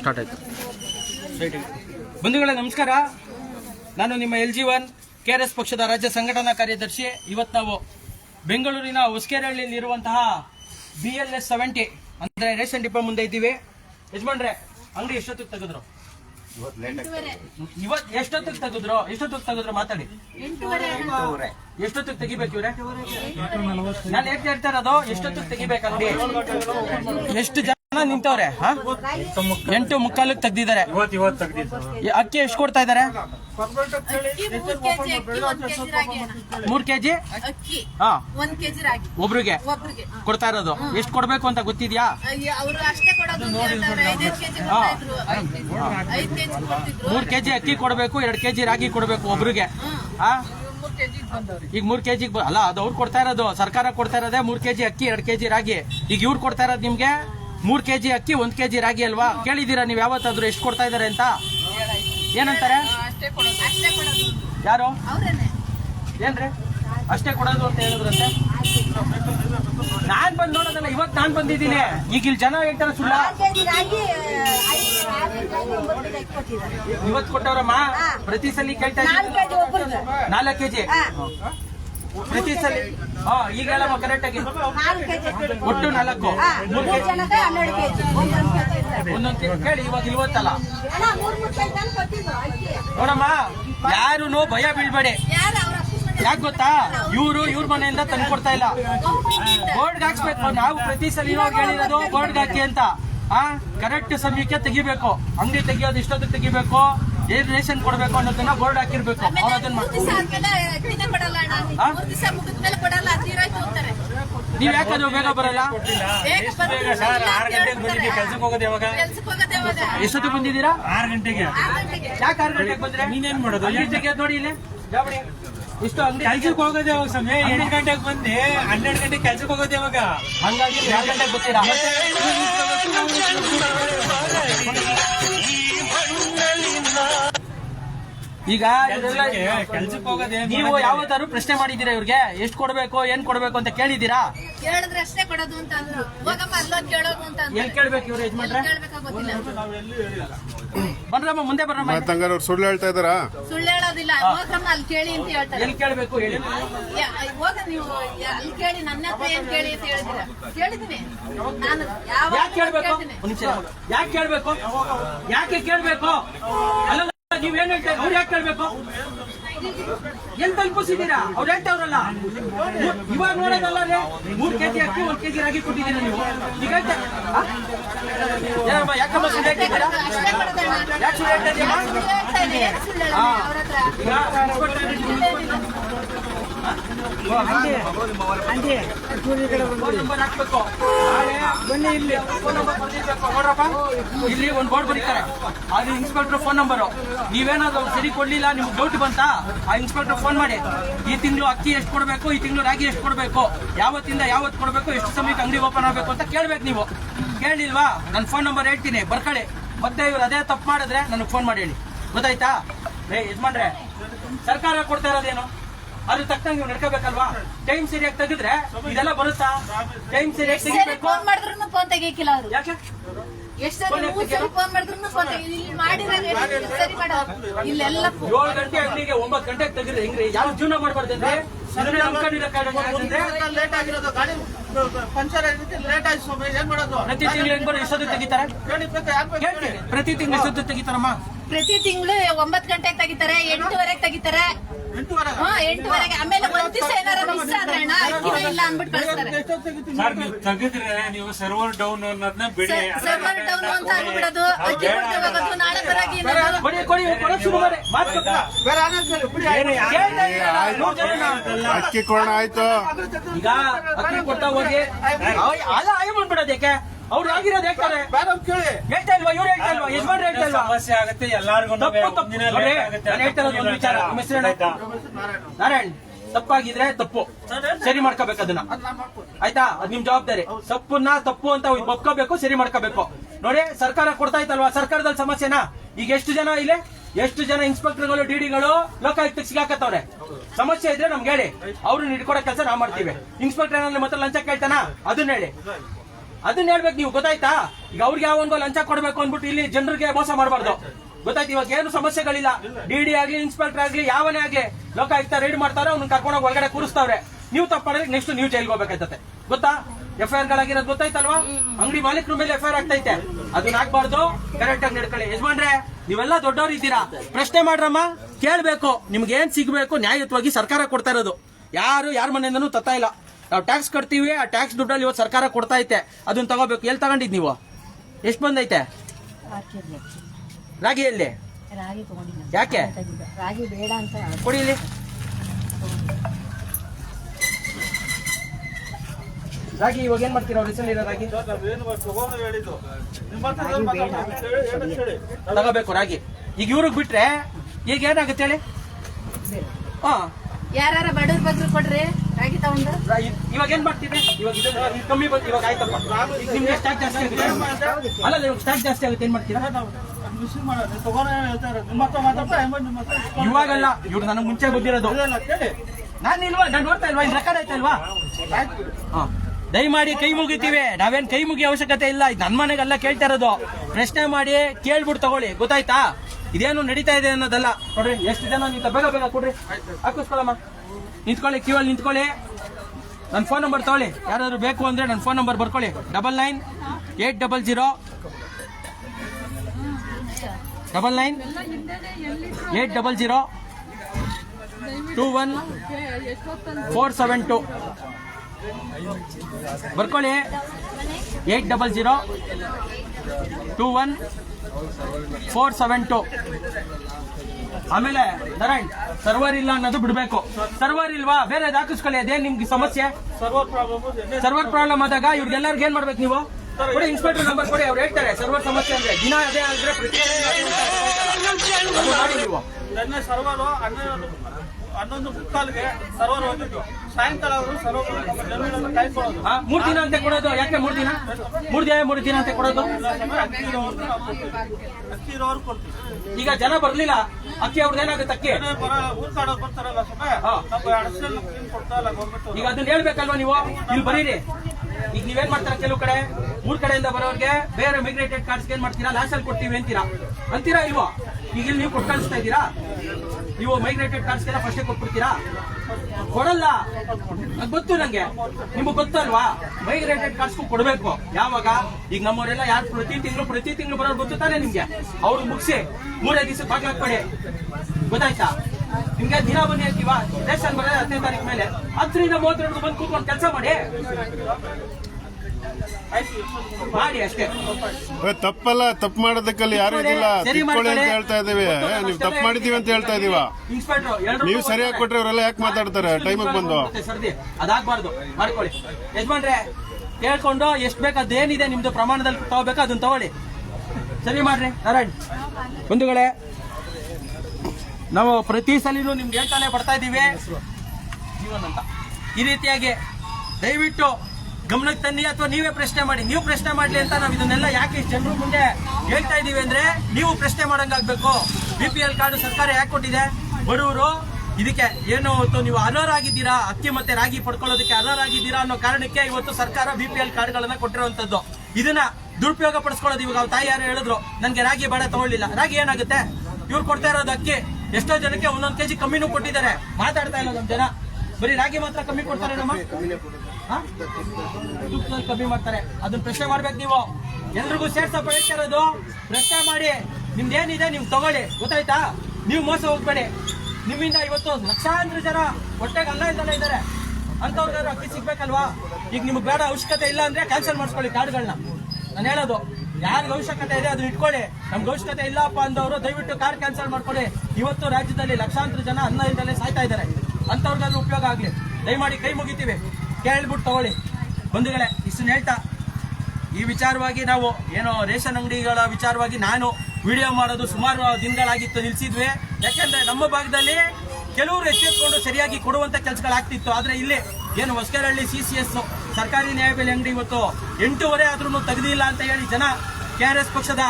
Start ಆಯ್ತು. ಬಂಧುಗಳೇ ನಮಸ್ಕಾರ. ನಾನು ನಿಮ್ಮ L G one K R S ಪಕ್ಷದ ರಾಜ್ಯ ಸಂಘಟನಾ ಕಾರ್ಯದರ್ಶಿ. ಇವತ್ತು ನಾವು ಬೆಂಗಳೂರಿನ ಹೊಸಕೆರೆಹಳ್ಳಿಯಲ್ಲಿ ಇರುವಂತಹ ಬಿ ಎಲ್ ಎಸ್ ಸೆವೆಂಟಿ ಅಂದ್ರೆ ರೇಷನ್ ಡಿಪೋ ಮುಂದೆ ಇದ್ದೀವಿ. ಯಜಮಾನ್ರೆ ಅಂಗಡಿ ಎಷ್ಟೊತ್ತಿಗೆ ತೆಗೆದ್ರು? ಇವತ್ ಎಷ್ಟೊತ್ತಿಗೆ ತೆಗೆದ್ರು? ಎಷ್ಟೊತ್ತಿಗೆ ತೆಗೆದ್ರು? ಮಾತಾಡಿ. ಎಷ್ಟೊತ್ತಿಗೆ ತೆಗಿಬೇಕು ಇವ್ರೆ? ನಾನು ಹೇಳ್ತಾ ಹೇಳ್ತಾ ಇರೋದು ಎಷ್ಟೊತ್ತಿಗೆ ತೆಗಿಬೇಕು ಅಂಗಡಿ ಎಷ್ಟು ಜನ ನಿಂತವ್ರೆ ಹಾ? ಎಂಟು ಮುಕ್ಕಾಲಕ್ಕೆ ತೆಗ್ದಿದ್ದಾರೆ. ಇವತ್ತು ಇವತ್ತು ತೆಗ್ದಿದ್ದು. ಅಕ್ಕಿ ಎಷ್ಟು ಕೊಡ್ತಾ ಇದ್ದಾರೆ? ಅಕ್ಕಿ ಮೂರ್ ಕೆಜಿ ಹಾ. ಒಂದ್ ಕೆಜಿ ರಾಗಿ. ಒಬ್ರಿಗೆ? ಒಬ್ರಿಗೆ. ಕೊಡ್ತಾ ಇರೋದು. ಎಷ್ಟು ಕೊಡ್ಬೇಕು ಅಂತ ಗೊತ್ತಿದ್ಯಾ? ಅಯ್ಯ, ಅವ್ರು ಅಷ್ಟೇ ಕೊಡೋದು ಅಂತ ಹೇಳ್ತಾರೆ. ಐದೈದು ಕೆಜಿ ಕೊಡ್ತಾ ಇದ್ರು. ಐದ್ ಕೊಡ್ತಿದ್ರು. ಮೂರ್ ಕೆಜಿ ಅಕ್ಕಿ ಕೊಡ್ಬೇಕು ಎರಡ್ ಕೆಜಿ ರಾಗಿ ಕೊಡ್ಬೇಕು ಒಬ್ರಿಗೆ. ಆ ಮೂರ್ ಕೆಜಿ ಬಂದವ್ರು. ಈಗ ಮೂರ್ ಕೆಜಿ ಅಲ್ಲ ಅದು ಅವ್ರು ಕೊಡ್ತಾ ಇರೋದು. ಸರ್ಕಾರ ಕೊಡ್ತಾ ಇರೋದೇ ಮೂರ್ ಕೆಜಿ ಅಕ್ಕಿ ಎರಡ್ ಕೆಜಿ ರಾಗಿ. ಈಗ ಇವ್ರು ಕೊಡ್ತಾ ಇರೋದು ನಿಮ್ಗೆ? ಮೂರ್ ಕೆಜಿ ಅಕ್ಕಿ, ಒಂದ್ ಕೆಜಿ ರಾಗಿ ಅಲ್ವಾ? ಕೇಳಿದೀರಾ ನೀವ್ ಯಾವತ್ತಾದ್ರೂ ಎಷ್ಟು ಕೊಡ್ತಾ ಇದಾರೆ ಅಂತ? ಏನಂತಾರೆ? ಯಾರು? ಏನ್ರಿ? ಅಷ್ಟೇ ಕೊಡೋದು ಅಂತ ಹೇಳಿದ್ರಂತೆ? ನಾನ್ ಬಂದ್ ನೋಡೋದಲ್ಲ, ಇವತ್ ನಾನ್ ಬಂದಿದ್ದೀನಿ. ಈಗ ಇಲ್ಲಿ ಜನ ಹೇಳ್ತಾರೆ ಸುಳ್ಳ? ಇವತ್ ಕೊಟ್ಟವ್ರಮ್ಮ? ಪ್ರತಿ ಸಲ ಕೇಳ್ತಾ ಇದ್ದೀನಿ ನಾಲ್ಕು ಕೆಜಿ. ಪ್ರತಿ ಸಲ ಹಾ ಈಗ ಹೇಳಮ್ಮ ಕರೆಕ್ಟ್ ಆಗಿ. ಒಟ್ಟು ನಾಲ್ಕು. ಮೂರು ಕೆಜಿ ಒಂದೊಂದ್ ಕೆಜಿ ಕೇಳಿ ಇವಾಗ ಇಲ್ವತ್ತಲ್ಲ? ನೋಡಮ್ಮ ಯಾರು ಭಯ ಬೀಳ್ಬೇಡಿ. ಯಾಕೆ ಗೊತ್ತಾ? ಇವ್ರು ಇವ್ರ ಮನೆಯಿಂದ ತಂದು ಕೊಡ್ತಾ ಇಲ್ಲ. ಬೋರ್ಡ್ ಹಾಕ್ಸ್ಬೇಕು. ನಾವು ಪ್ರತಿ ಸಲ ಇವಾಗ ಹೇಳಿರೋದು ಬೋರ್ಡ್ ಹಾಕಿ ಅಂತ. ಆ ಕರೆಕ್ಟ್ ಸಮಯಕ್ಕೆ ತೆಗಿಬೇಕು. ಅಂಗಡಿ ತೆಗಿಯೋದು ಇಷ್ಟೊತ್ತಿಗೆ ತೆಗಿಬೇಕು. ಏನ್ ರೇಷನ್ ಕೊಡ್ಬೇಕು ಅನ್ನೋದನ್ನ ಬೋರ್ಡ್ ಹಾಕಿರ್ಬೇಕು. ಅವ್ರು ಅದನ್ನ ನೀವ್ ಯಾಕೆ ಅದು ಬೇಗ ಬರಲ್ಲ ಕೆಲ್ಸಕ್ಕೆ ಹೋಗೋದು ಯಾವಾಗ ಎಷ್ಟೊತ್ತಿಗೆ ಬಂದಿದ್ದೀರಾ ಆರು ಗಂಟೆಗೆ ಯಾಕೆ ಆರು ಗಂಟೆಗೆ ಬಂದ್ರೆ ನೀನೇನ್ ಮಾಡೋದು? ತೆಗಿಯೋದು ನೋಡಿ ಇಲ್ಲಿ ಇಷ್ಟು ಅಂಗಡಿ ಕೆಲ್ಸಕ್ಕೆ ಹೋಗೋದು ಯಾವಾಗ ಸಮಯ ಎಂಟು ಗಂಟೆಗೆ ಬಂದು ಹನ್ನೆರಡು ಗಂಟೆಗೆ ಕೆಲ್ಸಕ್ಕೆ ಹೋಗೋದು ಯಾವಾಗ ಹಂಗಾಗಿ ಎರಡು ಗಂಟೆಗೆ ಬರ್ತೀರಾ ಈಗ ಇವರೆಲ್ಲ ಕೆಲ್ಸಕ್ಕೆ ಹೋಗೋದು ನೀವು ಯಾವತ್ತಾರು ಪ್ರಶ್ನೆ ಮಾಡಿದ್ದೀರಾ ಇವ್ರಿಗೆ? ಎಷ್ಟು ಕೊಡಬೇಕು ಏನ್ ಕೊಡ್ಬೇಕು ಅಂತ ಕೇಳಿದೀರಾ ಕೇಳಿದ್ರೆ ಅಷ್ಟೇ ಕೊಡೋದು ಅಂತ ಅಂದ್ರು. ಹೋಗಮ್ಮ ಅಲ್ಲೋಗ್ ಕೇಳೋದು ಅಂತ ಅಂದ್ರು. ಎಲ್ ಕೇಳ್ಬೇಕು ಇವ್ರು ಯಜಮಾನ್ರೆ? ಕೇಳ್ಬೇಕಾಗೋದಿಲ್ಲ ಬನ್ರಮ್ಮ ಮುಂದೆ ಬರಮ್ಮ ಮತ್ ಹಂಗಾರೆ ಅವ್ರು ಸುಳ್ಳು ಹೇಳ್ತಾ ಇದಾರಾ ಸುಳ್ಳು ಹೇಳೋದಿಲ್ಲ. ಹೋಗಮ್ಮ ಅಲ್ಲಿ ಕೇಳಿ ಅಂತ ಹೇಳ್ತಾರೆ. ಎಲ್ಲಿ ಕೇಳ್ಬೇಕು ಹೇಳಿ? ಯಾ- ಹೋಗ ನೀವು ಯಾ- ಅಲ್ಲಿ ಕೇಳಿ ನನ್ನ ಹತ್ರ ಏನ್ ಕೇಳಿ ಅಂತ ಹೇಳಿದಿರ ಕೇಳಿದೀನಿ ನಾನು ಯಾವ ಯಾಕೆ ಕೇಳ್ಬೇಕು? ಒಂದ್ ನಿಮಿಷ ಯಾಕೆ ಕೇಳ್ಬೇಕು? ಯಾಕೆ ಕೇಳ್ಬೇಕು? ಅಲ್ಲ ನೀವ್ ಏನ್ ಹೇಳ್ತಾ ಅವ್ರು ಯಾಕೆ ಕೇಳ್ಬೇಕು ಎಲ್ ತಲುಪಿಸಿದ್ದೀರಾ ಅವ್ರು ಹೇಳ್ತಾವ್ರಲ್ಲ ಇವಾಗ ನೋಡೋದಲ್ಲ ರೀ ಮೂರ್ ಕೆಜಿ ಅಕ್ಕಿ ಒಂದ್ ಕೆಜಿ ರಾಗಿ ಕೊಟ್ಟಿದ್ದೀರಾ ನೀವು ಈಗ ಹೇಳ್ತಾರೆ? ಏನಮ್ಮ ಯಾಕಮ್ಮ ಸುಳ್ಳು ಹೇಳ್ತಿದ್ದೀರಾ. ಯಾಕೆ ಸುಳ್ಳು ಹೇಳ್ತಾ ಹಾ. ಬನ್ನಿ ಇಲ್ಲಿ. ಫೋನ್ ನಂಬರ್ ಬರ್ದಿರ್ಬೇಕು ನೋಡ್ರಪ್ಪ ಇಲ್ಲಿ ಒಂದು ಬೋರ್ಡ್ ಬರೀತಾರೆ. ಅಲ್ಲಿ ಇನ್ಸ್ಪೆಕ್ಟರ್ ಫೋನ್ ನಂಬರು ನೀವೇನಾದ್ರು ಸರಿ ಕೊಡ್ಲಿಲ್ಲ ನಿಮ್ಗೆ ಡೌಟ್ ಬಂತಾ? ಆ ಇನ್ಸ್ಪೆಕ್ಟರ್ ಫೋನ್ ಮಾಡಿ. ಈ ತಿಂಗಳು ಅಕ್ಕಿ ಎಷ್ಟು ಕೊಡಬೇಕು ಈ ತಿಂಗಳು ರಾಗಿ ಎಷ್ಟು ಕೊಡಬೇಕು ಯಾವತ್ತಿಂದ ಯಾವತ್ತು ಕೊಡಬೇಕು ಎಷ್ಟು ಸಮಯಕ್ಕೆ ಅಂಗಡಿ ಓಪನ್ ಆಗಬೇಕು ಅಂತ ಕೇಳ್ಬೇಕು ನೀವು. ಕೇಳಿಲ್ವಾ? ನನ್ನ ಫೋನ್ ನಂಬರ್ ಹೇಳ್ತೀನಿ ಬರ್ಕೊಳ್ಳಿ. ಮತ್ತೆ ಇವ್ರು ಅದೇ ತಪ್ಪು ಮಾಡಿದ್ರೆ ನನಗೆ ಫೋನ್ ಮಾಡಿ ಹೇಳಿ. ಗೊತ್ತಾಯ್ತಾ? ಏ ಯಜಮಾನ್ರೆ ಸರ್ಕಾರ ಕೊಡ್ತಾ ಇರೋದೇನು? ಅದ್ರ ತಕ್ಕಂಗೆ ನೀವು ನಡ್ಕೋಬೇಕಲ್ವಾ? ಟೈಮ್ ಸರಿಯಾಗಿ ತೆಗೆದ್ರೆ ಇದೆಲ್ಲ ಬರುತ್ತಾ? ಟೈಮ್ ಸರಿಯಾಗಿ ತೆಗಿಬೇಕು? ಫೋನ್ ಮಾಡಿದ್ರು ಫೋನ್ ತೆಗಿಯಕ್ಕಿಲ್ಲ ಅವರು. ಯಾಕೆ? ಎಷ್ಟ್ ಫೋನ್ ಮಾಡಿದ್ರು ಫೋನ್ ಸರಿ ಮಾಡೋದು ಇಲ್ಲೆಲ್ಲ ಏಳು ಗಂಟೆ ಅಂಗಡಿಗೆ ಒಂಬತ್ತು ಗಂಟೆಗೆ ತೆಗೆದ್ರೆ ಹೆಂಗ್ರಿ? ಯಾರು ಜೀವನ ಮಾಡ್ಬಾರ್ದಂದ್ರೆ ಲೇಟ್ ಆಗಿರೋದು ಗಾಡಿ ಪಂಚರ್ ಲೇಟ್ ಆಗಿ ಸ್ವಾಮಿ ಏನ್ ಮಾಡೋದು? ಪ್ರತಿ ತಿಂಗಳು ಎಷ್ಟೊತ್ತಿಗೆ ತೆಗಿತಾರೆ? ಪ್ರತಿ ತಿಂಗಳು ಎಷ್ಟೊತ್ತು ತೆಗಿತಾರಮ್ಮ? ಪ್ರತಿ ತಿಂಗಳು ಒಂಬತ್ ಗಂಟೆಗೆ ತೆಗಿತಾರೆ ಎಂಟುವರೆಗೆ ತೆಗಿತಾರೆ ಹಾ ಎಂಟುವರೆಗೆ ಆಮೇಲೆ ಒಂದ್ ದಿವಸ ಏನಾರ ಮಿಸ್ ಆದ್ರೆ ಅಣ್ಣ ಅಕ್ಕಿನ ಇಲ್ಲ ಅಂದ್ಬಿಟ್ಟು ಕಳಿಸ್ತಾರೆ ಸರ್ ನೀವು ತೆಗೆದ್ರೆ ನೀವು ಸರ್ವರ್ ಡೌನ್ ಅನ್ನೋದನ್ನ ಬಿಡಿ ಸರ್ವರ್ ಡೌನ್ ಅಂತ ಆಗ್ಬಿಡೋದು ಅಕ್ಕಿ ಹೋಗೋದು ನಾಳೆ ಬರಾಗಿ ಏನಾದ್ರು ಕೊಡಿ ಕೊಡಿ ಶುರು ಮಾಡಿ ಮಾತು ಕೊಟ್ಟ. ಬೇರೆ ಆನಂದ್ ಬಿಡಿ. ಅಕ್ಕಿ ಕೊಡ ಆಯ್ತು ಈಗ ಅಕ್ಕಿ ಕೊಡ್ತಾ ಹೋಗಿ ಅಲ್ಲ ಆಯ್ ಮಾಡ್ಬಿಡೋದು ಯಾಕೆ ಅವ್ರು ಆಗಿರೋದು ಹೇಳ್ತಾರೆ ಕೇಳಿ. ಹೇಳ್ತಾ ಇಲ್ವಾ? ಇವ್ರು ಹೇಳ್ತಾ ಇಲ್ವಾ? ಯಜಮಾನ್ ಹೇಳ್ತಾ ಇಲ್ವಾ? ಸಮಸ್ಯೆ ಆಗುತ್ತೆ. ಎಲ್ಲಾರ್ಗು ತಪ್ಪು ತಪ್ಪು. ನಾನು ಹೇಳ್ತಾ ಇರೋದು ಒಂದು ವಿಚಾರ. ನಿಮ್ಮ ಹೆಸರೇನು? ನಾರಾಯಣ್ ತಪ್ಪಾಗಿದ್ರೆ ತಪ್ಪು. ಸರಿ ಮಾಡ್ಕೋಬೇಕು ಅದನ್ನ. ಆಯ್ತಾ? ಅದ್ ನಿಮ್ ಜವಾಬ್ದಾರಿ. ತಪ್ಪನ್ನ ತಪ್ಪು ಅಂತ ಒಪ್ಕೋಬೇಕು ಸರಿ ಮಾಡ್ಕೋಬೇಕು. ನೋಡಿ ಸರ್ಕಾರ ಕೊಡ್ತಾ ಇತ್ತಲ್ವಾ? ಸರ್ಕಾರದಲ್ಲಿ ಸಮಸ್ಯೆನಾ? ಈಗ ಎಷ್ಟು ಜನ ಇಲ್ಲಿ? ಎಷ್ಟು ಜನ ಇನ್ಸ್ಪೆಕ್ಟರ್ಗಳು ಡಿಡಿಗಳು ಲೋಕಾಯುಕ್ತಕ್ಕೆ ಸಿಗಾಕತ್ತವ್ರೆ? ಸಮಸ್ಯೆ ಇದ್ರೆ ನಮ್ಗೆ ಹೇಳಿ. ಅವ್ರನ್ನ ಹಿಡ್ಕೊಡೋ ಕೆಲಸ ನಾವ್ ಮಾಡ್ತೀವಿ. ಇನ್ಸ್ಪೆಕ್ಟರ್ ಮತ್ತೆ ಲಂಚ ಕೇಳ್ತಾನ? ಅದನ್ನ ಹೇಳಿ. ಅದನ್ನ ಹೇಳ್ಬೇಕು ನೀವು, ಗೊತ್ತಾಯ್ತಾ? ಈಗ ಅವ್ರಿಗೆ ಯಾವನ್ಗೋ ಲಂಚ ಕೊಡ್ಬೇಕು ಅಂದ್ಬಿಟ್ಟು ಇಲ್ಲಿ ಜನರಿಗೆ ಮೋಸ ಮಾಡಬಾರ್ದು. ಗೊತ್ತಾಯ್ತು? ಇವಾಗ ಏನು ಸಮಸ್ಯೆಗಳಿಲ್ಲ. ಡಿ ಡಿ ಆಗ್ಲಿ ಇನ್ಸ್ಪೆಕ್ಟರ್ ಆಗ್ಲಿ, ಯಾವನೇ ಆಗ್ಲಿ ಲೋಕಾಯುಕ್ತ ರೈಡ್ ಮಾಡ್ತಾರೆ ಅವ್ನ ಕರ್ಕೊಂಡೋಗಿ ಒಳಗಡೆ ಕೂರಿಸ್ತಾವ್ರೆ. ನೀವು ತಪ್ಪಾದ್ರೆ ನೆಕ್ಸ್ಟ್ ನೀವು ಜೈಲ್ಗೆ ಹೋಗ್ಬೇಕಾಯ್ತದೆ ಗೊತ್ತಾ? ಎಫ್ ಐ ಆರ್ ಗಳಾಗಿರೋದು ಗೊತ್ತಾಯ್ತಲ್ವಾ? ಅಂಗಡಿ ಮಾಲೀಕರ ಮೇಲೆ ಎಫ್ ಐ ಆರ್ ಆಗ್ತೈತೆ. ಅದನ್ನ ಆಗ್ಬಾರ್ದು ಕರೆಕ್ಟ್ ಆಗಿ ನಡ್ಕೊಳ್ಳಿ. ಯಜಮಾನ್ರೆ, ನೀವೆಲ್ಲ ದೊಡ್ಡವ್ರು ಇದ್ದೀರಾ? ಪ್ರಶ್ನೆ ಮಾಡ್ರಮ್ಮ. ಕೇಳ್ಬೇಕು. ನಿಮ್ಗೆ ಏನ್ ಸಿಗ್ಬೇಕು? ನ್ಯಾಯಯುತವಾಗಿ ಸರ್ಕಾರ ಕೊಡ್ತಾ ಇರೋದು. ಯಾರು, ಯಾರ ಮನೆಯಿಂದನೂ ತತ್ತಾ ಇಲ್ಲ. ನಾವು ಟ್ಯಾಕ್ಸ್ ಕಟ್ತೀವಿ ಆ ಟ್ಯಾಕ್ಸ್ ದುಡ್ಡಲ್ಲಿ ಇವತ್ತು ಸರ್ಕಾರ ಕೊಡ್ತಾ ಐತೆ. ಅದನ್ನ ತಗೋಬೇಕು. ಎಲ್ಲಿ ತಗೊಂಡಿದ್ ನೀವು? ಎಷ್ಟು ಬಂದೈತೆ? ರಾಗಿ ಎಲ್ಲಿ? ಯಾಕೆ? ರಾಗಿ ಬೇಡ ಅಂತ ಕೊಡಿ ಇಲ್ಲಿ. ರಾಗಿ ಇವಾಗ ಏನ್ ಮಾಡ್ತೀರಾ? ಅವ್ರ ಹೆಸರು ರಾಗಿ. ತಗೋಬೇಕು ರಾಗಿ. ಈಗ ಇವ್ರಿಗೆ ಬಿಟ್ರೆ ಈಗ ಏನಾಗುತ್ತೆ ಹೇಳಿ? ಹಾ. ಯಾರ ಬಡವ್ರ ಬಗ್ಗೆ ಕೊಡ್ರಿ. ರಾಗಿ ಇವಾಗ ಮಾಡ್ತೀವಿ ಇವಾಗ ಕಮ್ಮಿ ಬಂತು, ಇವಾಗ ಆಯ್ತಪ್ಪ. ನಿಮ್ಗೆ ಸ್ಟಾಕ್ ಜಾಸ್ತಿ ಆಗುತ್ತೆ. ಅಲ್ಲ ಇವಾಗ ಸ್ಟಾಕ್ ಜಾಸ್ತಿ ಆಗುತ್ತೆ, ಏನ್ ಮಾಡ್ತೀರಾ? ಇವಾಗಲ್ಲ, ಇವ್ರು ನನಗೆ ಮುಂಚೆ ಗೊತ್ತಿರೋದು. ನಾನು ಇಲ್ವಾ? ನಾನು ನೋಡ್ತಾ ಇಲ್ವಾ? ಇದು ರೆಕಾರ್ಡ್ ಆಯ್ತಾ ಇಲ್ವಾ. ದಯಮಾಡಿ ಕೈ ಮುಗಿತೀವಿ. ನಾವೇನ್ ಕೈ ಮುಗಿ ಅವಶ್ಯಕತೆ ಇಲ್ಲ. ಇದು ನನ್ನ ಮನೆಗೆಲ್ಲ ಕೇಳ್ತಾ ಇರೋದು. ಪ್ರಶ್ನೆ ಮಾಡಿ ಕೇಳ್ಬಿಟ್ಟು ತಗೊಳ್ಳಿ. ಗೊತ್ತಾಯ್ತಾ? ಇದೇನು ನಡೀತಾ ಇದೆ ಅನ್ನೋದಲ್ಲ. ನೋಡ್ರಿ, ಎಷ್ಟು ಜನ ನಿಂತ ಬೇಗ ಬೇಗ ಕೊಡ್ರಿ. ಹಾಕಿಸ್ಕೊಳ್ಳಮ್ಮ. ನಿಂತ್ಕೊಳ್ಳಿ ಕ್ಯೂವಲ್ಲಿ ನಿಂತ್ಕೊಳ್ಳಿ. ನನ್ನ ಫೋನ್ ನಂಬರ್ ತಗೊಳ್ಳಿ. ಯಾರಾದರೂ ಬೇಕು ಅಂದರೆ ನನ್ನ ಫೋನ್ ನಂಬರ್ ಬರ್ಕೊಳ್ಳಿ. Double nine eight double zero double nine eight double zero two one four seven two ಬರ್ಕೊಳ್ಳಿ. Eight double zero two one four seven two ಆಮೇಲೆ ನಾರಾಯಣ್ ಸರ್ವರ್ ಇಲ್ಲ ಅನ್ನೋದು ಬಿಡ್ಬೇಕು. ಸರ್ವರ್ ಇಲ್ವಾ? ಬೇರೆ ಹಾಕಿಸ್ಕೊಳ್ಳಿ ಅದೇ ನಿಮ್ಗೆ ಸಮಸ್ಯೆ? ಸರ್ವರ್ ಪ್ರಾಬ್ಲಮ್ ಸರ್ವರ್ ಪ್ರಾಬ್ಲಮ್ ಆದಾಗ ಇವ್ರಿಗೆಲ್ಲರಿಗೂ ಏನ್ ಮಾಡ್ಬೇಕು ನೀವು? ಕೊಡಿ ಇನ್ಸ್ಪೆಕ್ಟರ್ ನಂಬರ್ ಕೊಡಿ ಅವ್ರು ಹೇಳ್ತಾರೆ ಸರ್ವರ್ ಸಮಸ್ಯೆ ಅಂದ್ರೆ ದಿನ ಅದೇ ಆದ್ರೆ ಪ್ರತಿ ಸರ್ವರು ಹನ್ನೊಂದು ಮುಕ್ಕಾಲ್ಗೆ ಸರ್ವರ್ ಹೋಗಿದ್ದು ಸಾಯಂಕಾಲ ಅವರು ಸರ್ವರ್ ಕಾಯ್ಕೊಳ್ಳೋದು. ಮೂರ್ ದಿನ ಅಂತ ಕೊಡೋದು. ಯಾಕೆ ಮೂರ್ ದಿನ? ಮೂರ್ ದಿನ ಮೂರ್ ದಿನ ಅಂತ ಕೊಡೋದು? ಅಕ್ಕಿ ಇರೋರು ಕೊಡ್ತೀವಿ. ಈಗ ಜನ ಬರ್ಲಿಲ್ಲ. ಅಕ್ಕಿ ಅವ್ರದ್ದು ಏನಾಗುತ್ತೆ ಅಕ್ಕಿ? ಊರ್ ಕಾಡೋರು ಬರ್ತಾರಲ್ಲ ಸಮಯ? ಕೊಡ್ತಾ ಇಲ್ಲ ಗೌರ್ಮೆಂಟ್ ಈಗ ಅದನ್ನ ಹೇಳ್ಬೇಕಲ್ವಾ ನೀವು? ಇಲ್ಲಿ ಬರೀರಿ. ಈಗ ನೀವೇನ್ ಮಾಡ್ತಾರ ಕೆಲವು ಕಡೆ? ಊರ್ ಕಡೆಯಿಂದ ಬರೋರ್ಗೆ ಬೇರೆ ಮೈಗ್ರೇಟೆಡ್ ಕಾರ್ಡ್ಸ್ ಏನ್ ಮಾಡ್ತೀರಾ? ಲಾಸ್ ಅಲ್ಲಿ ಕೊಡ್ತೀವಿ ಅಂತೀರಾ? ಅಂತೀರಾ ಇಲ್ವಾ? ಈಗ ಇಲ್ಲಿ ನೀವು ಕೊಟ್ಟು ಕಳಿಸ್ತಾ ಇದ್ದೀರಾ? ನೀವು ಮೈಗ್ರೇಟೆಡ್ ಕಾರ್ಡ್ಸ್ ಎಲ್ಲ ಫಸ್ಟೇ ಕೊಟ್ಬಿಡ್ತೀರಾ? ಕೊಡಲ್ಲ. ಅದ್ ಗೊತ್ತು ನಂಗೆ. ನಿಮ್ಗೆ ಗೊತ್ತಲ್ವಾ? ಮೈಗ್ರೇಟೆಡ್ ಕಾರ್ಡ್ಸ್ಗೂ ಕೊಡ್ಬೇಕು. ಯಾವಾಗ? ಈಗ ನಮ್ಮವರೆಲ್ಲ ಯಾರು ಪ್ರತಿ ತಿಂಗಳು ಪ್ರತಿ ತಿಂಗಳು ಬರೋರು ಗೊತ್ತು ತಾನೆ ನಿಮ್ಗೆ? ಅವ್ರು ಮುಗಿಸಿ. ಮೂರೇ ದಿವಸ ಹಾಕ್ಬೇಡಿ. ಗೊತ್ತಾಯ್ತಾ? ನಿಮ್ಗೆ ದಿನ ಬನ್ನಿ ಅಂತೀವಾ? ರೇಷನ್ ಬರೋದು ಹತ್ತನೇ ತಾರೀಕು ಮೇಲೆ. ಹತ್ತರಿಂದ ಮೂವತ್ತೆರಡು ಬಂದು ಕೂತ್ಕೊಂಡು ಕೆಲಸ ಮಾಡಿ. ಮಾಡಿ ಅಷ್ಟೇ. ಏ, ತಪ್ಪಲ್ಲ ತಪ್ಪು ಮಾಡೋದಕ್ಕಲ್ಲಿ ಯಾರು ಇದಿಲ್ಲ. ತಿಳ್ಕೊಳ್ಳಿ ಅಂತ ಹೇಳ್ತಾ ಇದೀವಿ ನೀವು ತಪ್ಪು ಮಾಡಿದೀವಿ ಅಂತ ಹೇಳ್ತಾ ಇದೀವ ನೀವು ಸರಿಯಾಗಿ ಕೊಟ್ರೆ ಅವರೆಲ್ಲ ಯಾಕೆ ಮಾತಾಡ್ತಾರೆ? ಟೈಮಿಗೆ ಬಂದು. ಸರ್ದಿ. ಅದಾಗಬಾರ್ದು. ಮಾಡ್ಕೊಳ್ಳಿ. ಯಜಮಾನ್ರೆ ಕೇಳ್ಕೊಂಡು ಎಷ್ಟು ಬೇಕು ಅದೇನಿದೆ ನಿಮ್ದು ಪ್ರಮಾಣದಲ್ಲಿ ತಗೋಬೇಕು ಅದನ್ನ ತಗೊಳ್ಳಿ. ಸರಿ ಮಾಡ್ರಿ ನಾರಾಯಣ್. ಬಂಧುಗಳೇ ನಾವು ಪ್ರತಿ ಸಲಿನೂ ನಿಮ್ಗೆ ಹೇಳ್ತಾನೆ ಬರ್ತಾ ಇದ್ದೀವಿ. ಜೀವನ್ ಅಂತ. ಈ ರೀತಿಯಾಗಿ ದಯವಿಟ್ಟು ಗಮನಕ್ಕೆ ತನ್ನಿ ಅಥವಾ ನೀವೇ ಪ್ರಶ್ನೆ ಮಾಡಿ? ನೀವು ಪ್ರಶ್ನೆ ಮಾಡಲಿ ಅಂತ ನಾವು ಇದನ್ನೆಲ್ಲ ಯಾಕೆ ಜನರು ಮುಂದೆ ಹೇಳ್ತಾ ಇದೀವಿ ಅಂದ್ರೆ ನೀವು ಪ್ರಶ್ನೆ ಮಾಡಂಗಾಗಬೇಕು. ಬಿ ಪಿ ಎಲ್ ಕಾರ್ಡು ಸರ್ಕಾರ ಯಾಕೆ ಕೊಟ್ಟಿದೆ? ಬಡವರು ಇದಕ್ಕೆ ಏನು ಇವತ್ತು ನೀವು ಅರ್ಹರಾಗಿದ್ದೀರಾ ಅಕ್ಕಿ ಮತ್ತೆ ರಾಗಿ ಪಡ್ಕೊಳ್ಳೋದಕ್ಕೆ ಆಗಿದ್ದೀರಾ ಅನ್ನೋ ಕಾರಣಕ್ಕೆ ಇವತ್ತು ಸರ್ಕಾರ ಬಿ ಪಿ ಎಲ್ ಕಾರ್ಡ್ಗಳನ್ನ ಕೊಟ್ಟಿರುವಂತದ್ದು. ಇದನ್ನ ದುರುಪಯೋಗ ಪಡಿಸ್ಕೊಳ್ಳೋದು ಇವಾಗ ತಾಯಿ ಯಾರು ಹೇಳಿದ್ರು, ನನಗೆ ರಾಗಿ ಬೇಡ, ತಗೊಳ್ಳಿಲ್ಲ. ರಾಗಿ ಏನಾಗುತ್ತೆ? ಇವ್ರು ಕೊಡ್ತಾ ಇರೋದು ಅಕ್ಕಿ. ಎಷ್ಟೋ ಜನಕ್ಕೆ ಒಂದೊಂದು ಕೆಜಿ ಕಮ್ಮಿನೂ ಕೊಟ್ಟಿದ್ದಾರೆ. ಮಾತಾಡ್ತಾ ಇಲ್ಲ ನಮ್ಮ ಜನ. ಬರೀ ರಾಗಿ ಮಾತ್ರ ಕಮ್ಮಿ ಕೊಡ್ತಾರೆ ನಮ್ಮ? ತೂಕದಲ್ಲಿ ಕಮ್ಮಿ ಮಾಡ್ತಾರೆ. ಅದನ್ನ ಪ್ರಶ್ನೆ ಮಾಡ್ಬೇಕು ನೀವು. ಎಲ್ರಿಗೂ ಸೇರ್ಸಪ್ಪ, ಹೇಳ್ತಾ ಇರೋದು. ಪ್ರಶ್ನೆ ಮಾಡಿ. ನಿಮ್ದು ಏನಿದೆ ನೀವು ತಗೊಳ್ಳಿ. ಗೊತ್ತಾಯ್ತಾ? ನೀವು ಮೋಸ ಹೋಗ್ಬೇಡಿ. ನಿಮ್ಮಿಂದ ಇವತ್ತು ಲಕ್ಷಾಂತರ ಜನ ಹೊಟ್ಟೆಗೆ ಅಲ್ಲ ಇದ್ದಲ್ಲ ಇದ್ದಾರೆ. ಅಂತವ್ರ ಅಕ್ಕಿ ಸಿಗ್ಬೇಕಲ್ವಾ? ಈಗ ನಿಮ್ಗೆ ಬೇಡ ಅವಶ್ಯಕತೆ ಇಲ್ಲ ಅಂದ್ರೆ ಕ್ಯಾನ್ಸಲ್ ಮಾಡಿಸ್ಕೊಳ್ಳಿ ಕಾರ್ಡ್ಗಳನ್ನ. ನಾನು ಹೇಳೋದು, ಯಾರಿಗೆ ಅವಶ್ಯಕತೆ ಇದೆ ಅದನ್ನ ಇಟ್ಕೊಳ್ಳಿ. ನಮ್ಗೆ ಅವಶ್ಯಕತೆ ಇಲ್ಲಪ್ಪ ಅಂದವರು ದಯವಿಟ್ಟು ಕಾರ್ ಕ್ಯಾನ್ಸಲ್ ಮಾಡ್ಕೊಳ್ಳಿ. ಇವತ್ತು ರಾಜ್ಯದಲ್ಲಿ ಲಕ್ಷಾಂತರ ಜನ ಅನ್ನ ಇಲ್ದಲೆ ಸಾಯ್ತಾ ಇದ್ದಾರೆ. ಅಂತವ್ರಿಗಾದ್ರೂ ಉಪಯೋಗ ಆಗಲಿ. ದಯಮಾಡಿ ಕೈ ಮುಗಿತೀವಿ. ಕೇಳ್ಬಿಟ್ಟು ತಗೊಳ್ಳಿ. ಬಂಧುಗಳೇ ಇಷ್ಟು ಹೇಳ್ತಾ, ಈ ವಿಚಾರವಾಗಿ ನಾವು ಏನೋ ರೇಷನ್ ಅಂಗಡಿಗಳ ವಿಚಾರವಾಗಿ ನಾನು ವಿಡಿಯೋ ಮಾಡೋದು ಸುಮಾರು ದಿನಗಳಾಗಿತ್ತು ನಿಲ್ಸಿದ್ವಿ. ಯಾಕೆಂದ್ರೆ ನಮ್ಮ ಭಾಗದಲ್ಲಿ ಕೆಲವರು ಎಚ್ಚೆತ್ಕೊಂಡು ಸರಿಯಾಗಿ ಕೊಡುವಂತ ಕೆಲಸಗಳಾಗ್ತಿತ್ತು. ಆದ್ರೆ ಇಲ್ಲಿ ಏನು ಹೊಸಕೆರಹಳ್ಳಿ ಸಿ ಸಿ ಎಸ್ ಸರ್ಕಾರಿ ನ್ಯಾಯಬೆಲೆ ಅಂಗಡಿ ಇವತ್ತು ಎಂಟೂವರೆ ಆದ್ರೂ ತೆಗೆದಿಲ್ಲ ಅಂತ ಹೇಳಿ ಜನ ಕೆ ಪಕ್ಷದ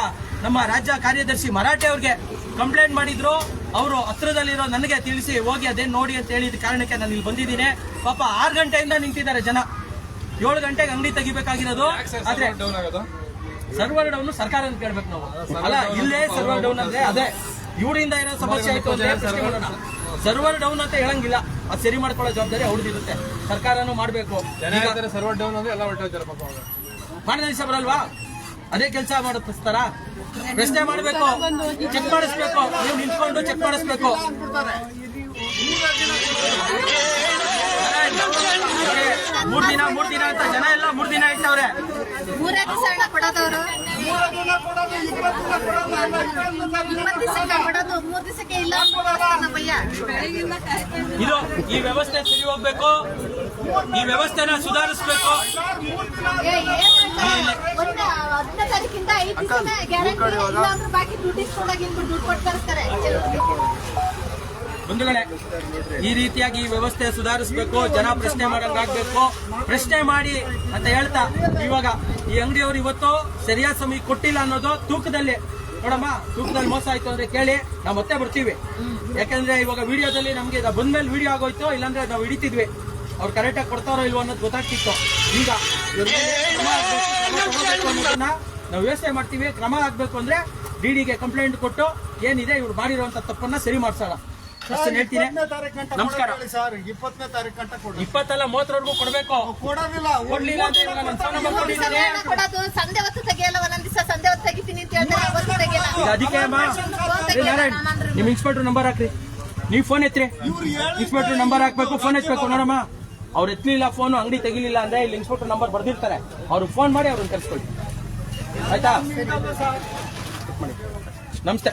ನಮ್ಮ ರಾಜ್ಯ ಕಾರ್ಯದರ್ಶಿ ಮರಾಠೆ ಅವ್ರಿಗೆ ಕಂಪ್ಲೇಂಟ್ ಮಾಡಿದ್ರು. ಅವರು ಹತ್ರದಲ್ಲಿರೋ ನನಗೆ ತಿಳಿಸಿ ಹೋಗಿ ಅದೇನು ನೋಡಿ ಅಂತ ಹೇಳಿದ ಕಾರಣಕ್ಕೆ ನಾನು ಇಲ್ಲಿ ಬಂದಿದ್ದೀನಿ. ಪಾಪ ಆರು ಗಂಟೆಯಿಂದ ನಿಂತಿದ್ದಾರೆ ಜನ. ಏಳು ಗಂಟೆಗೆ ಅಂಗಡಿ ತೆಗಿಬೇಕಾಗಿರೋದು. ಆದ್ರೆ ಸರ್ವರ್ ಡೌನ್ ಸರ್ಕಾರ ಅಂತ ಕೇಳ್ಬೇಕು ನಾವು. ಅಲ್ಲ ಇಲ್ಲೇ ಸರ್ವರ್ ಡೌನ್ ಅಂದ್ರೆ ಅದೇ. ಇವರಿಂದ ಏನೋ ಸಮಸ್ಯೆ ಆಯ್ತು ಅಂದ್ರೆ ಸರ್ವರ್ ಡೌನ್ ಅಂತ ಹೇಳಂಗಿಲ್ಲ. ಅದು ಸರಿ ಮಾಡ್ಕೊಳ್ಳೋ ಜವಾಬ್ದಾರಿ ಅವ್ರದ್ದಿರುತ್ತೆ ಸರ್ಕಾರನೂ ಮಾಡ್ಬೇಕು. ಸರ್ವರ್ ಡೌನ್ ಅಂದ್ರೆ ಎಲ್ಲ ಹೊರಟೋಗ್ತಾರೆ ಪಾಪ ಮಾಡಿದ ಬರಲ್ವಾ? ಅದೇ ಕೆಲಸ ಮಾಡಿಸ್ತಾರ ಪ್ರಶ್ನೆ ಮಾಡಬೇಕು. ಚೆಕ್ ಮಾಡಿಸ್ಬೇಕು. ನೀವು ನಿಂತ್ಕೊಂಡು ಚೆಕ್ ಮಾಡಿಸ್ಬೇಕು. ಮೂರ್ ದಿನ ಮೂರ್ ದಿನ ಅಂತ ಜನ ಎಲ್ಲ ಮೂರ್ ದಿನ ಇಟ್ಟವ್ರೆ ಇದು ಈ ವ್ಯವಸ್ಥೆ ಸರಿ ಹೋಗ್ಬೇಕು. ಈ ವ್ಯವಸ್ಥೆನ ಸುಧಾರಿಸ್ಬೇಕು ಏ, ಏನ್ ಮಾಡ್ತಾರೆ? ಒಂದು ಹತ್ತನೇ ತಾರೀಕಿಂದ ಐದು ದಿವಸ ಗ್ಯಾರಂಟಿ ಇಲ್ಲ ಅಂದ್ರೆ ಬಾಕಿ ದುಡ್ಡು ಇಸ್ಕೊಂಡಾಗ ಇಲ್ಲಿ ದುಡ್ಡು ಕೊಟ್ಟು ಬಂಧುಗಳೇ ಈ ರೀತಿಯಾಗಿ ಈ ವ್ಯವಸ್ಥೆ ಸುಧಾರಿಸಬೇಕು ಜನ ಪ್ರಶ್ನೆ ಮಾಡಂಗಾಗ್ಬೇಕು ಪ್ರಶ್ನೆ ಮಾಡಿ ಅಂತ ಹೇಳ್ತಾ ಇವಾಗ ಈ ಅಂಗಡಿಯವರು ಇವತ್ತು ಸರಿಯಾದ ಸಮಯ ಕೊಟ್ಟಿಲ್ಲ ಅನ್ನೋದು ತೂಕದಲ್ಲಿ ನೋಡಮ್ಮ ತೂಕದಲ್ಲಿ ಮೋಸ ಆಯ್ತು ಅಂದ್ರೆ ಕೇಳಿ ನಾವು ಮತ್ತೆ ಬರ್ತೀವಿ ಯಾಕಂದ್ರೆ ಇವಾಗ ವಿಡಿಯೋದಲ್ಲಿ ನಮ್ಗೆ ಬಂದ ಮೇಲೆ ವಿಡಿಯೋ ಆಗೋಯ್ತು ಇಲ್ಲಾಂದ್ರೆ ನಾವು ಹಿಡಿತಿದ್ವಿ ಅವ್ರು ಕರೆಕ್ಟಾಗಿ ಕೊಡ್ತಾರೋ ಇಲ್ವೋ ಅನ್ನೋದು ಗೊತ್ತಾಗ್ತಿತ್ತು ಈಗ ನಾವು ಯೋಚನೆ ಮಾಡ್ತೀವಿ ಕ್ರಮ ಆಗ್ಬೇಕು ಅಂದ್ರೆ ಡಿಡಿಗೆ ಕಂಪ್ಲೇಂಟ್ ಕೊಟ್ಟು ಏನಿದೆ ಇವ್ರು ಮಾಡಿರುವಂತ ತಪ್ಪನ್ನ ಸರಿ ಮಾಡ್ಸೋಣ. ಅಷ್ಟನ್ನ ಹೇಳ್ತೀನಿ. ನಮಸ್ಕಾರ. ಸರ್ ಇಪ್ಪತ್ತನೇ ತಾರೀಕು ಗಂಟೆ ಕೊಡಿ ಇಪ್ಪತ್ತಲ್ಲ ಮೂವತ್ತರವರೆಗೂ ಕೊಡ್ಬೇಕು. ಕೊಡೋದಿಲ್ಲ ಕೊಡ್ಲಿಲ್ಲ ಅಂದ್ರೆ ಇವಾಗ ನನ್ನ ಫೋನ್ ನಂಬರ್ ಕೊಟ್ಟಿದ್ದೀನಿ ಹಣ ಕೊಡೋದು ಸಂಡೆ ಹೊತ್ತು ತೆಗಿಯಲ್ಲ ಒಂದೊಂದ್ ದಿವಸ ಸಂಡೆ ಹೊತ್ತು ತೆಗಿತೀನಿ ಅಂತ ಹೇಳ್ತಾರೆ ಅವತ್ತು ತೆಗಿಯಲ್ಲ. ಈಗ ಅದಕ್ಕೆ ಅಮ್ಮ ಏ ನಾರಾಯಣ್ ನಿಮ್ ಇನ್ಸ್ಪೆಕ್ಟರ್ ನಂಬರ್ ಹಾಕ್ರಿ. ನೀವ್ ಫೋನ್ ಎತ್ರಿ ಇನ್ಸ್ಪೆಕ್ಟರ್ ನಂಬರ್ ಹಾಕ್ಬೇಕು ಫೋನ್ ಎತ್ಬೇಕು ನೋಡಮ್ಮ. ಅವ್ರು ಎತ್ತಲಿಲ್ಲ ಫೋನ್ ಅಂಗಡಿ ತೆಗಿಲಿಲ್ಲ ಅಂದ್ರೆ ಇಲ್ಲಿ ಇನ್ಸ್ಪೆಕ್ಟರ್ ನಂಬರ್ ಬರ್ದಿರ್ತಾರೆ. ಅವ್ರು ಫೋನ್ ಮಾಡಿ ಅವ್ರನ್ನ ಕರ್ಸ್ಕೊಳ್ಳಿ ಆಯ್ತಾ? ನಮಸ್ತೆ.